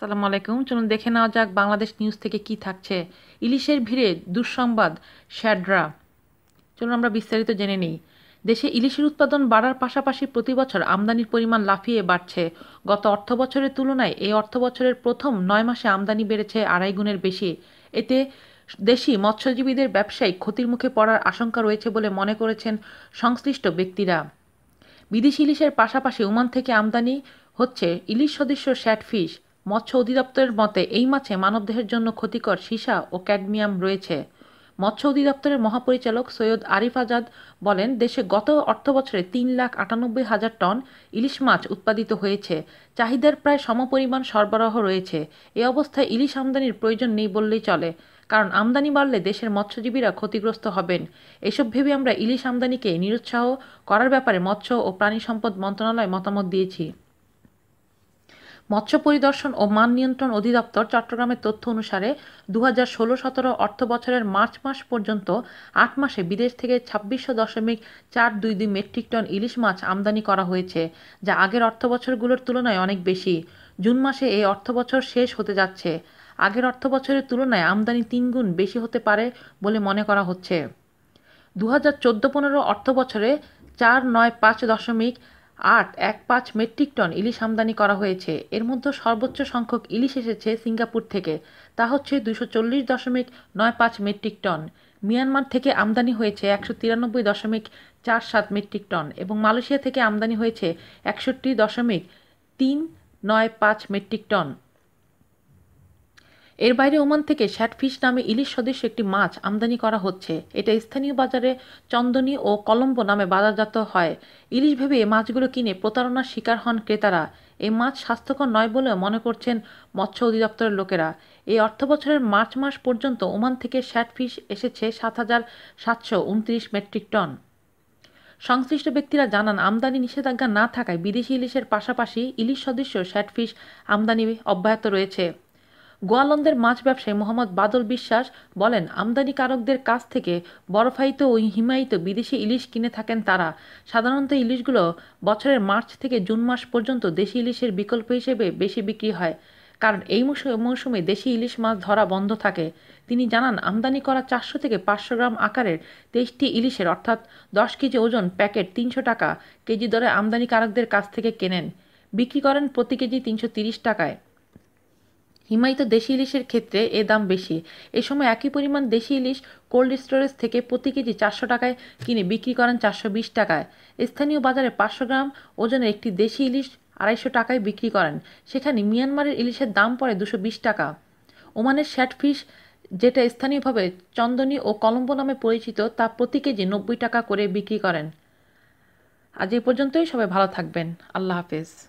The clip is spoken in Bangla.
আসসালামু আলাইকুম। চলুন দেখে নেওয়া যাক বাংলাদেশ নিউজ থেকে কি থাকছে। ইলিশের ভিড়ে দুঃসংবাদ, শ্যাড্রা। চলুন আমরা বিস্তারিত জেনে নিই। দেশে ইলিশের উৎপাদন বাড়ার পাশাপাশি প্রতি বছর আমদানির পরিমাণ লাফিয়ে বাড়ছে। গত অর্থ বছরের তুলনায় এই অর্থ বছরের প্রথম নয় মাসে আমদানি বেড়েছে আড়াই গুণের বেশি। এতে দেশি মৎস্যজীবীদের ব্যবসায়িক ক্ষতির মুখে পড়ার আশঙ্কা রয়েছে বলে মনে করেছেন সংশ্লিষ্ট ব্যক্তিরা। বিদেশি ইলিশের পাশাপাশি ওমান থেকে আমদানি হচ্ছে ইলিশ সদস্য শ্যাটফিশ। মৎস্য অধিদপ্তরের মতে, এই মাছে মানবদেহের জন্য ক্ষতিকর সীসা ও ক্যাডমিয়াম রয়েছে। মৎস্য অধিদপ্তরের মহাপরিচালক সৈয়দ আরিফ আজাদ বলেন, দেশে গত অর্থবছরে তিন লাখ আটানব্বই হাজার টন ইলিশ মাছ উৎপাদিত হয়েছে। চাহিদার প্রায় সমপরিমাণ সরবরাহ রয়েছে। এ অবস্থায় ইলিশ আমদানির প্রয়োজন নেই বললেই চলে, কারণ আমদানি বাড়লে দেশের মৎস্যজীবীরা ক্ষতিগ্রস্ত হবেন। এসব ভেবে আমরা ইলিশ আমদানিকে নিরুৎসাহ করার ব্যাপারে মৎস্য ও প্রাণী সম্পদ মন্ত্রণালয় মতামত দিয়েছি। মৎস্য পরিদর্শন ও মান নিয়ন্ত্রণ অধিদপ্তর চট্টগ্রামের তথ্য অনুসারে দু হাজার ষোলো সতেরো অর্থ বছরের মার্চ মাস পর্যন্ত আট মাসে বিদেশ থেকে ছাব্বিশশো দশমিক চার দুই দুই মেট্রিক টন ইলিশ মাছ আমদানি করা হয়েছে, যা আগের অর্থ বছরগুলোর তুলনায় অনেক বেশি। জুন মাসে এই অর্থ বছর শেষ হতে যাচ্ছে। আগের অর্থ বছরের তুলনায় আমদানি তিন গুণ বেশি হতে পারে বলে মনে করা হচ্ছে। দু হাজার চোদ্দ পনেরো অর্থ বছরে চার নয় পাঁচ দশমিক আট, এক পাঁচ মেট্রিক টন ইলিশ আমদানি করা হয়েছে। এর মধ্যে সর্বোচ্চ সংখ্যক ইলিশ এসেছে সিঙ্গাপুর থেকে। তা হচ্ছে দুশো চল্লিশ দশমিক নয় পাঁচ মেট্রিক টন। মিয়ানমার থেকে আমদানি হয়েছে একশো তিরানব্বই দশমিক চার সাত মেট্রিক টন এবং মালয়েশিয়া থেকে আমদানি হয়েছে একষট্টি দশমিক তিন নয় পাঁচ মেট্রিক টন। এর বাইরে ওমান থেকে শ্যাটফিশ নামে ইলিশ সদৃশ্য একটি মাছ আমদানি করা হচ্ছে। এটা স্থানীয় বাজারে চন্দনী ও কলম্বো নামে বাজারজাত হয়। ইলিশ ভেবে মাছগুলো কিনে প্রতারণার শিকার হন ক্রেতারা। এই মাছ স্বাস্থ্যকর নয় বলেও মনে করছেন মৎস্য অধিদপ্তরের লোকেরা। এই অর্থ বছরের মার্চ মাস পর্যন্ত ওমান থেকে শ্যাটফিশ এসেছে সাত হাজার সাতশো উনত্রিশ মেট্রিক টন। সংশ্লিষ্ট ব্যক্তিরা জানান, আমদানি নিষেধাজ্ঞা না থাকায় বিদেশি ইলিশের পাশাপাশি ইলিশ সদৃশ্য শ্যাটফিশ আমদানি অব্যাহত রয়েছে। গোয়ালন্দের মাছ ব্যবসায়ী মোহাম্মদ বাদল বিশ্বাস বলেন, আমদানিকারকদের কাছ থেকে বরফায়িত ও হিমায়িত বিদেশি ইলিশ কিনে থাকেন তারা। সাধারণত ইলিশগুলো বছরের মার্চ থেকে জুন মাস পর্যন্ত দেশি ইলিশের বিকল্প হিসেবে বেশি বিক্রি হয়। কারণ এই মৌসুমে দেশি ইলিশ মাছ ধরা বন্ধ থাকে। তিনি জানান, আমদানি করা চারশো থেকে পাঁচশো গ্রাম আকারের তেইশটি ইলিশের অর্থাৎ দশ কেজি ওজন প্যাকেট তিনশো টাকা কেজি দরে আমদানিকারকদের কাছ থেকে কেনেন। বিক্রি করেন প্রতি কেজি তিনশো টাকায়। হিমায়িত দেশি ইলিশের ক্ষেত্রে এ দাম বেশি। এ সময় একই পরিমাণ দেশি ইলিশ কোল্ড স্টোরেজ থেকে প্রতি কেজি চারশো টাকায় কিনে বিক্রি করেন চারশো বিশ টাকায়। স্থানীয় বাজারে পাঁচশো গ্রাম ওজনের একটি দেশি ইলিশ আড়াইশো টাকায় বিক্রি করেন। সেখানে মিয়ানমারের ইলিশের দাম পড়ে দুশো বিশ টাকা। ওমানের শ্যাটফিশ যেটা স্থানীয়ভাবে চন্দনী ও কলম্বো নামে পরিচিত, তা প্রতি কেজি নব্বই টাকা করে বিক্রি করেন। আজ এই পর্যন্তই, সবাই ভালো থাকবেন। আল্লাহ হাফেজ।